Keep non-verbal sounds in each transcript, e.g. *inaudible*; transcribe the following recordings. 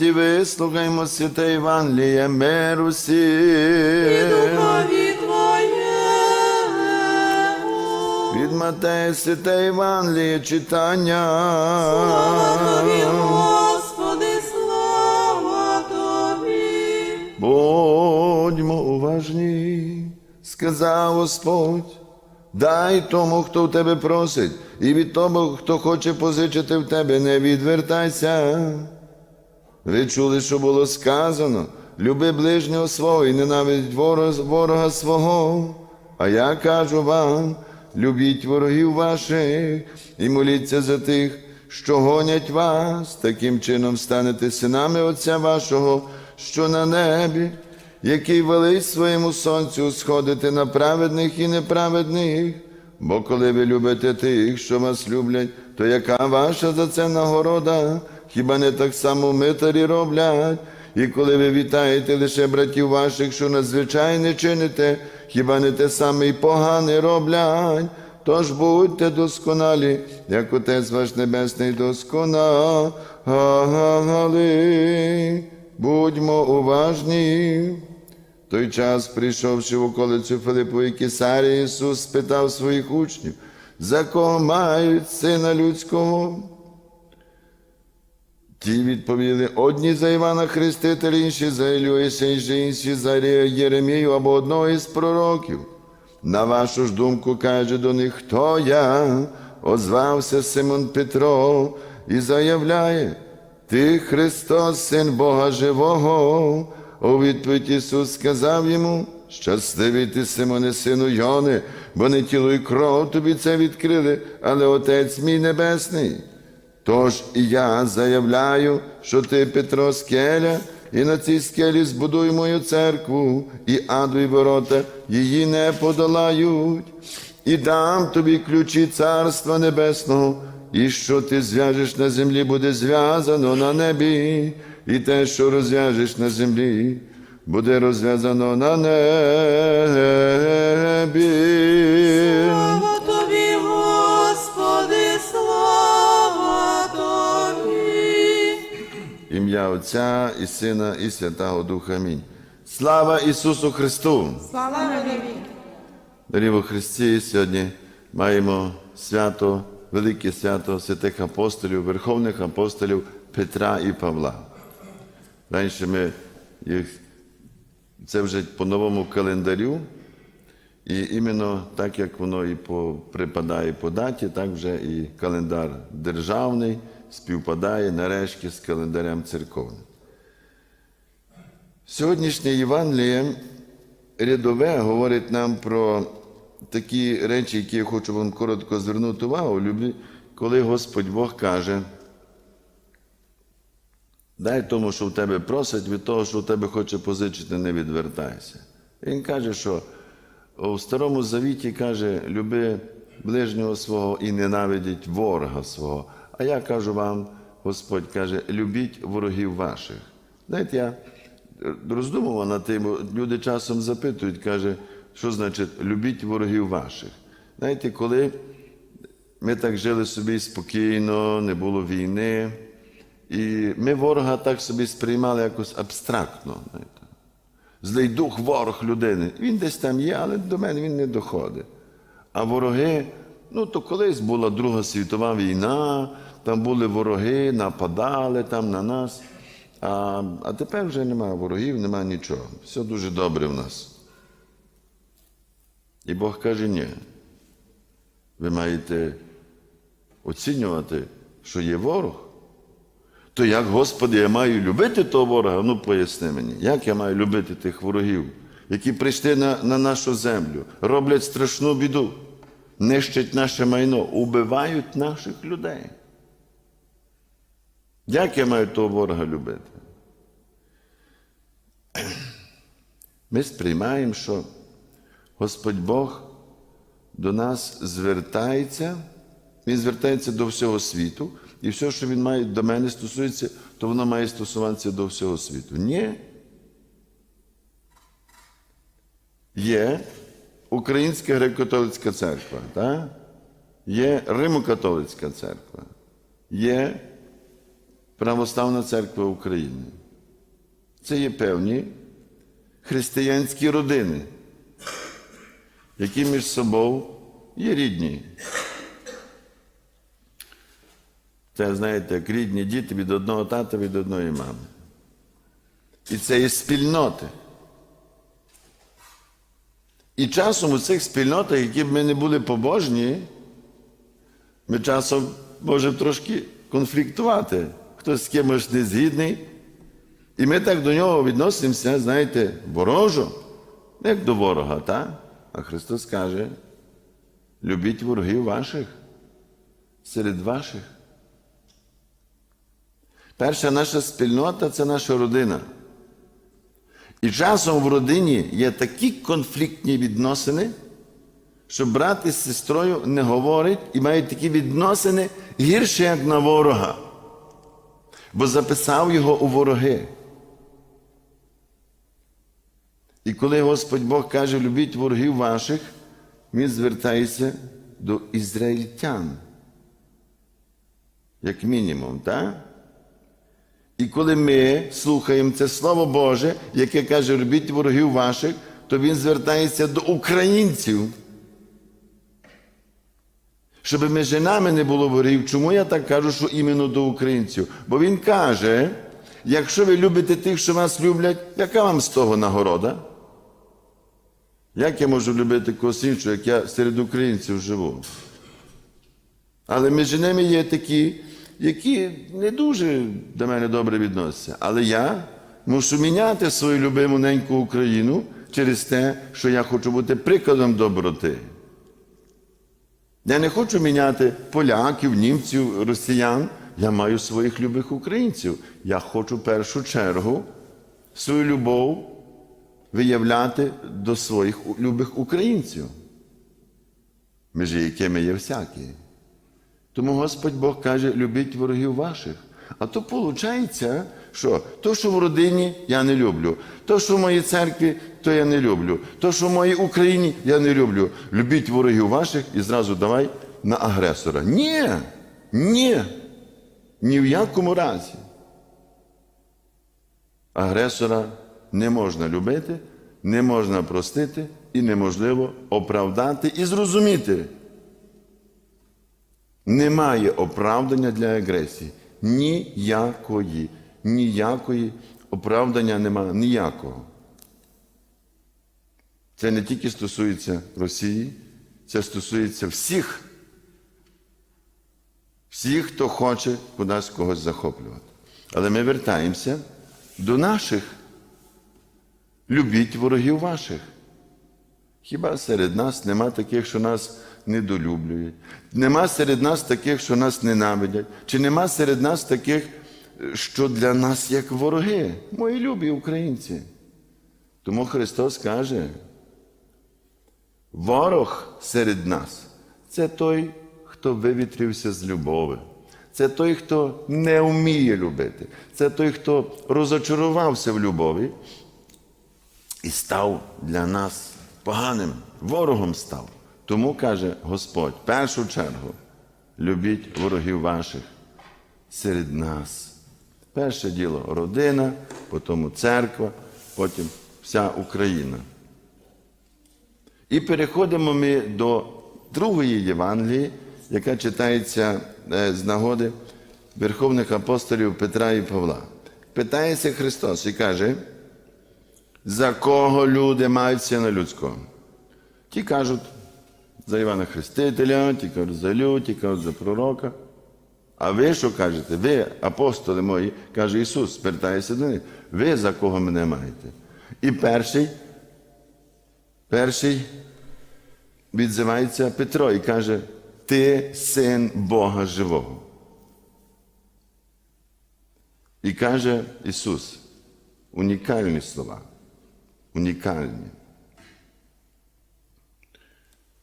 І вислухаймо святе Євангеліє миру І всім. духові Твоєму. Від Матея святе Євангеліє читання. Слава Тобі, Господи, слава Тобі. Будьмо уважні, сказав Господь. Дай тому, хто в тебе просить, і від того, хто хоче позичити в тебе, не відвертайся. Ви чули, що було сказано: люби ближнього свого і ненавидь ворога, свого. А я кажу вам: любіть ворогів ваших і моліться за тих, що гонять вас, таким чином станете синами Отця вашого, що на небі, який велить своєму сонцю сходити на праведних і неправедних. Бо коли ви любите тих, що вас люблять, то яка ваша за це нагорода? Хіба не так само митарі роблять? І коли ви вітаєте лише братів ваших, що надзвичайне чините, хіба не те саме й погане роблять? Тож будьте досконалі, як Отець ваш Небесний досконалий. Будьмо уважні. Той час, прийшовши в околицю Филипової Кесарії, Ісус спитав своїх учнів, за кого мають сина людського? Ті відповіли, одні за Івана Хрестителя, інші за Ілю, інші за Єремію або одного із пророків. На вашу ж думку каже до них, хто я? Озвався Симон Петро і заявляє, ти Христос, син Бога Живого. У відповідь Ісус сказав йому, щасливий ти, Симоне, сину Йони, бо не тіло і кров тобі це відкрили, але Отець мій Небесний. Тож і я заявляю, що ти Петро скеля, і на цій скелі збудую мою церкву, і адові ворота її не подолають, і дам тобі ключі Царства Небесного, і що ти зв'яжеш на землі, буде зв'язано на небі, і те, що розв'яжеш на землі, буде розв'язано на небі. Ім'я Отця і Сина, і Святого Духа. Амінь. Слава Ісусу Христу! Слава. Дорогі во Христі, сьогодні маємо свято, велике свято святих апостолів, верховних апостолів Петра і Павла. Раніше ми їх, це вже по новому календарю, і іменно так, як воно і по, припадає по даті, так вже і календар державний співпадає нарешті з календарем церковним. Сьогоднішнє Євангеліє рядове говорить нам про такі речі, які я хочу вам коротко звернути увагу, люблю, коли Господь Бог каже, дай тому, що в тебе просить, від того, що в тебе хоче позичити, не відвертайся. Він каже, що у Старому Завіті каже, люби ближнього свого і ненавидіть ворога свого. А я кажу вам, Господь каже, любіть ворогів ваших. Знаєте, я роздумував над тим, люди часом запитують, каже, що значить любіть ворогів ваших. Знаєте, коли ми так жили собі спокійно, не було війни, і ми ворога так собі сприймали якось абстрактно. Знаєте. Злий дух, ворог людини. Він десь там є, але до мене він не доходить. А вороги, ну то колись була Друга світова війна, там були вороги, нападали там на нас. А, а тепер вже немає ворогів, немає нічого. Все дуже добре в нас. І Бог каже, ні. Ви маєте оцінювати, що є ворог. То як, Господи, я маю любити того ворога? Ну поясни мені, як я маю любити тих ворогів, які прийшли на, на нашу землю, роблять страшну біду, нищать наше майно, убивають наших людей. Як я маю того ворога любити? *clears throat* Ми сприймаємо, що Господь Бог до нас звертається, Він звертається до всього світу, і все, що Він має до мене стосується, то воно має стосуватися до всього світу. Ні. Є Українська греко-католицька церква, так? є Римо-католицька церква, є Православна церква України. Це є певні християнські родини, які між собою є рідні. Це, знаєте, як рідні діти від одного тата, від одної мами. І це є спільноти. І часом у цих спільнотах, які б ми не були побожні, ми часом можемо трошки конфліктувати. Хтось з кимось не згідний. І ми так до нього відносимося, знаєте, ворожо, як до ворога, так? А Христос каже: любіть ворогів ваших серед ваших. Перша наша спільнота це наша родина. І часом в родині є такі конфліктні відносини, що брат із сестрою не говорить і мають такі відносини гірше, як на ворога, бо записав його у вороги. І коли Господь Бог каже, любіть ворогів ваших, Він звертається до ізраїльтян. Як мінімум, так? І коли ми слухаємо це Слово Боже, яке каже, робіть ворогів ваших, то він звертається до українців. Щоб між нами не було ворогів. Чому я так кажу, що іменно до українців? Бо він каже: якщо ви любите тих, що вас люблять, яка вам з того нагорода? Як я можу любити когось іншого, як я серед українців живу? Але між ними є такі, які не дуже до мене добре відносяться. Але я мушу міняти свою любиму неньку Україну через те, що я хочу бути прикладом доброти. Я не хочу міняти поляків, німців, росіян. Я маю своїх любих українців. Я хочу в першу чергу свою любов виявляти до своїх любих українців, між якими є всякі. Тому Господь Бог каже, любіть ворогів ваших. А то виходить, що то, що в родині, я не люблю, то, що в моїй церкві, то я не люблю, то, що в моїй Україні, я не люблю. Любіть ворогів ваших і зразу давай на агресора. Ні, ні, ні в якому разі. Агресора не можна любити, не можна простити і неможливо оправдати і зрозуміти. Немає оправдання для агресії. Ніякої. Ніякої оправдання немає. Ніякого. Це не тільки стосується Росії, це стосується всіх. Всіх, хто хоче кудись когось захоплювати. Але ми вертаємося до наших. Любіть ворогів ваших. Хіба серед нас нема таких, що нас недолюблюють? Нема серед нас таких, що нас ненавидять? Чи нема серед нас таких, що для нас як вороги? Мої любі українці. Тому Христос каже, ворог серед нас це той, хто вивітрівся з любови. Це той, хто не вміє любити. Це той, хто розочарувався в любові і став для нас поганим, ворогом став. Тому каже Господь, в першу чергу, любіть ворогів ваших серед нас. Перше діло родина, потім церква, потім вся Україна. І переходимо ми до другої Євангелії, яка читається е, з нагоди верховних апостолів Петра і Павла. Питається Христос і каже, за кого люди мають сина людського? Ті кажуть за Івана Хрестителя, ті кажуть за Лю, ті кажуть за пророка. А ви що кажете? Ви, апостоли мої, каже Ісус, звертається до них. Ви за кого мене маєте? І перший, перший відзивається Петро і каже, ти син Бога живого. І каже Ісус, унікальні слова. Унікальні.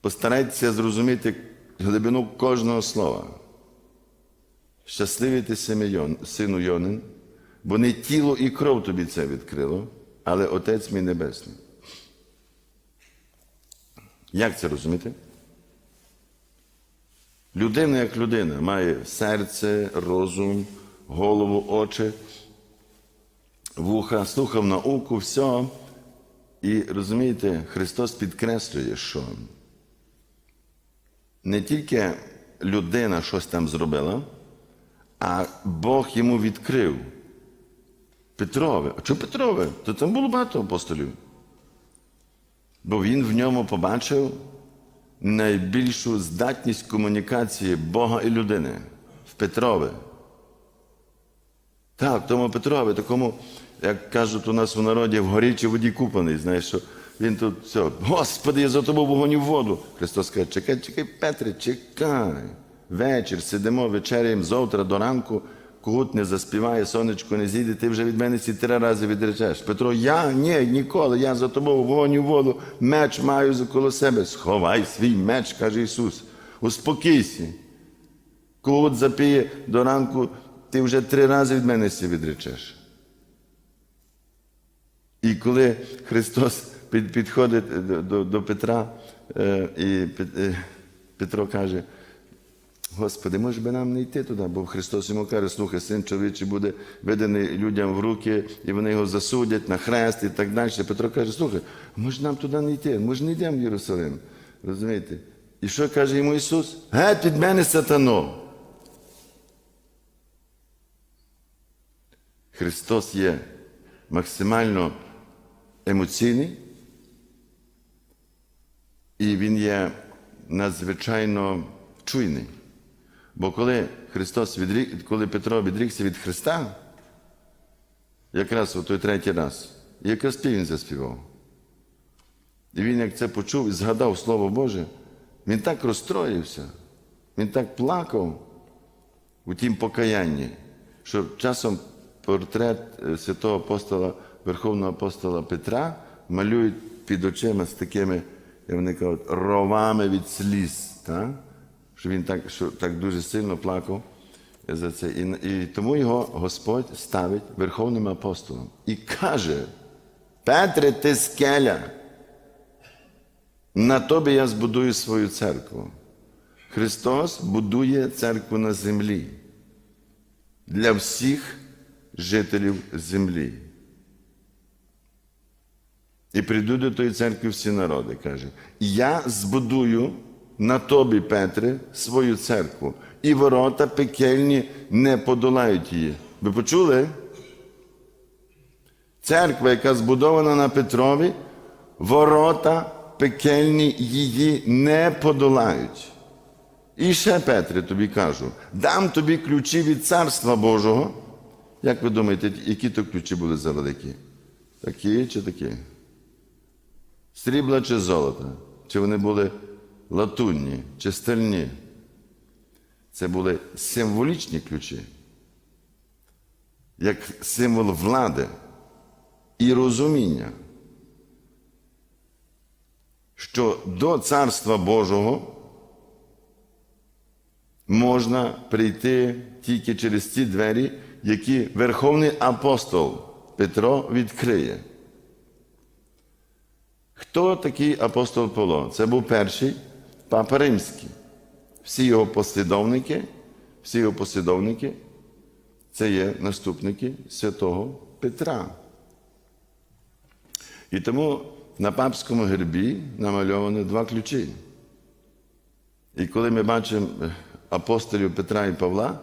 Постарайтеся зрозуміти глибину кожного слова. Щасливий ти сину Йонин, бо не тіло і кров тобі це відкрило, але Отець мій Небесний. Як це розуміти? Людина як людина має серце, розум, голову, очі, вуха, слухав науку, все. І розумієте, Христос підкреслює, що не тільки людина щось там зробила, а Бог йому відкрив. Петрове. А чого Петрове? То там було багато апостолів. Бо він в ньому побачив найбільшу здатність комунікації Бога і людини в Петрове. Так, тому Петрові, такому, як кажуть у нас у народі, в горічій воді купаний, знаєш, що він тут все, Господи, я за тобою вогонь в воду. Христос каже, чекай, чекай, Петре, чекай. Вечір сидимо, вечеряємо завтра до ранку, кут не заспіває, сонечко не зійде, ти вже від мене ці три рази відречеш. Петро, я ні, ніколи, я за тобою вогонь у воду, меч маю коло себе. Сховай свій меч, каже Ісус. Успокійся. Кут запіє до ранку, ти вже три рази від мене сі відречеш. І коли Христос під, підходить до, Петра, і Петро каже, Господи, може би нам не йти туди, бо Христос йому каже, слухай, син чоловічий буде виданий людям в руки, і вони його засудять на хрест і так далі. Петро каже, слухай, може нам туди не йти, ми ж не йдемо в Єрусалим. Розумієте? І що каже йому Ісус? Геть від мене сатано. Христос є максимально емоційний, і Він є надзвичайно чуйний. Бо коли Христос відрік, коли Петро відрікся від Христа, якраз у той третій раз, якраз він заспівав. І він, як це почув і згадав Слово Боже, він так розстроївся, він так плакав у тім покаянні, що часом портрет е, святого апостола, Верховного апостола Петра малюють під очима з такими, як вони кажуть, ровами від сліз. Так? Що він так, що так дуже сильно плакав за це. І, і тому його Господь ставить Верховним апостолом і каже: Петре, ти скеля, на тобі я збудую свою церкву. Христос будує церкву на землі для всіх жителів землі. І прийдуть до тої церкви всі народи, каже. Я збудую на тобі, Петре, свою церкву, і ворота пекельні не подолають її. Ви почули? Церква, яка збудована на Петрові, ворота пекельні її не подолають. І ще, Петре, тобі кажу, дам тобі ключі від Царства Божого. Як ви думаєте, які то ключі були за великі? Такі чи такі? Срібла чи золота? Чи вони були латунні чи стальні? Це були символічні ключі, як символ влади і розуміння, що до Царства Божого можна прийти тільки через ті двері, які Верховний апостол Петро відкриє. Хто такий апостол Павло? Це був перший папа римський. Всі його послідовники, всі його послідовники це є наступники святого Петра. І тому на папському гербі намальовані два ключі. І коли ми бачимо апостолів Петра і Павла,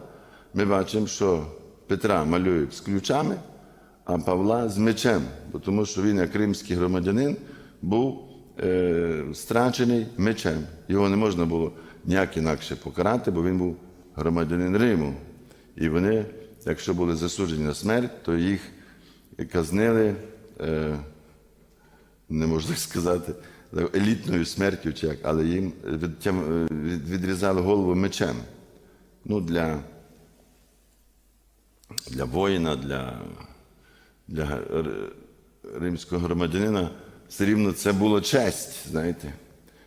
ми бачимо, що Петра малюють з ключами, а Павла з мечем, тому що він, як римський громадянин, був е, страчений мечем. Його не можна було ніяк інакше покарати, бо він був громадянин Риму. І вони, якщо були засуджені на смерть, то їх казнили, е, не можна *laughs* сказати, елітною смертю, чи як, але їм відрізали голову мечем. Ну, для, для воїна, для, для римського громадянина все рівно це було честь, знаєте.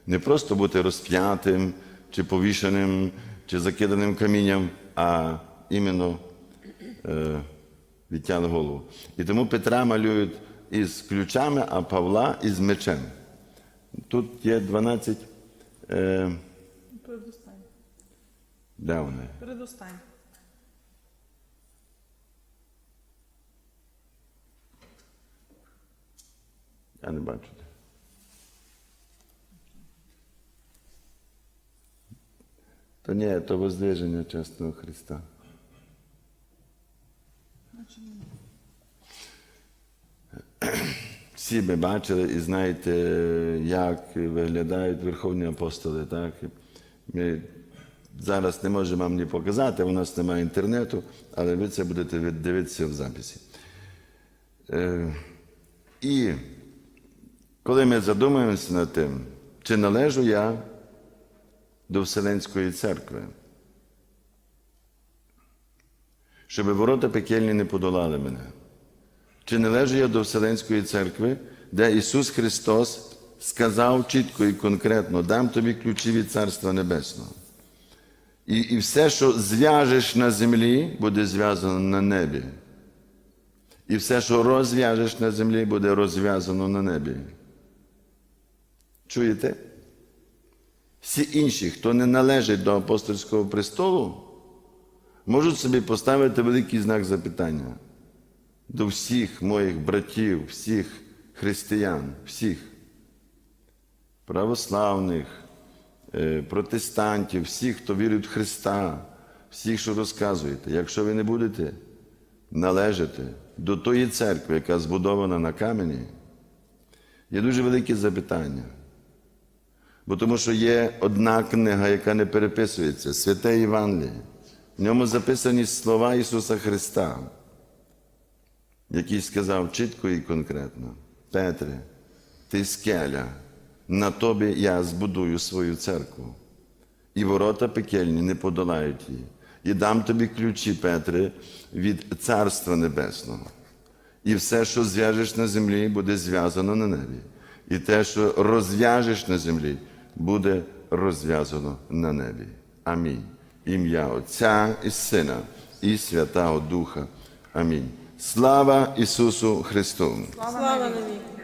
Не просто бути розп'ятим, чи повішеним, чи закиданим камінням, а іменно е, відтяли голову. І тому Петра малюють із ключами, а Павла із мечем. Тут є 12. Е, Передостань. де вони? Передостань. Я не бачу. То ні, то воздвиження чесного Христа. Всі ми бачили і знаєте, як виглядають верховні апостоли. Так? Ми зараз не можемо вам ні показати, у нас немає інтернету, але ви це будете дивитися в записі. Е, і коли ми задумуємося над тим, чи належу я до Вселенської церкви, щоб ворота пекельні не подолали мене. Чи належу я до Вселенської церкви, де Ісус Христос сказав чітко і конкретно: дам тобі ключі від Царства Небесного. І, і все, що зв'яжеш на землі, буде зв'язано на небі. І все, що розв'яжеш на землі, буде розв'язано на небі. Чуєте? Всі інші, хто не належить до апостольського престолу, можуть собі поставити великий знак запитання до всіх моїх братів, всіх християн, всіх православних, е, протестантів, всіх, хто вірить в Христа, всіх, що розказуєте. Якщо ви не будете належати до тої церкви, яка збудована на камені, є дуже велике запитання. Бо тому що є одна книга, яка не переписується, Святе Євангеліє. В ньому записані слова Ісуса Христа, який сказав чітко і конкретно: Петре, ти скеля, на тобі я збудую свою церкву, і ворота пекельні не подолають її. І дам тобі ключі, Петре, від Царства Небесного. І все, що зв'яжеш на землі, буде зв'язано на небі. І те, що розв'яжеш на землі, буде розв'язано на небі. Амінь. Ім'я Отця і Сина, і Святого Духа. Амінь. Слава Ісусу Христу! Слава навіки.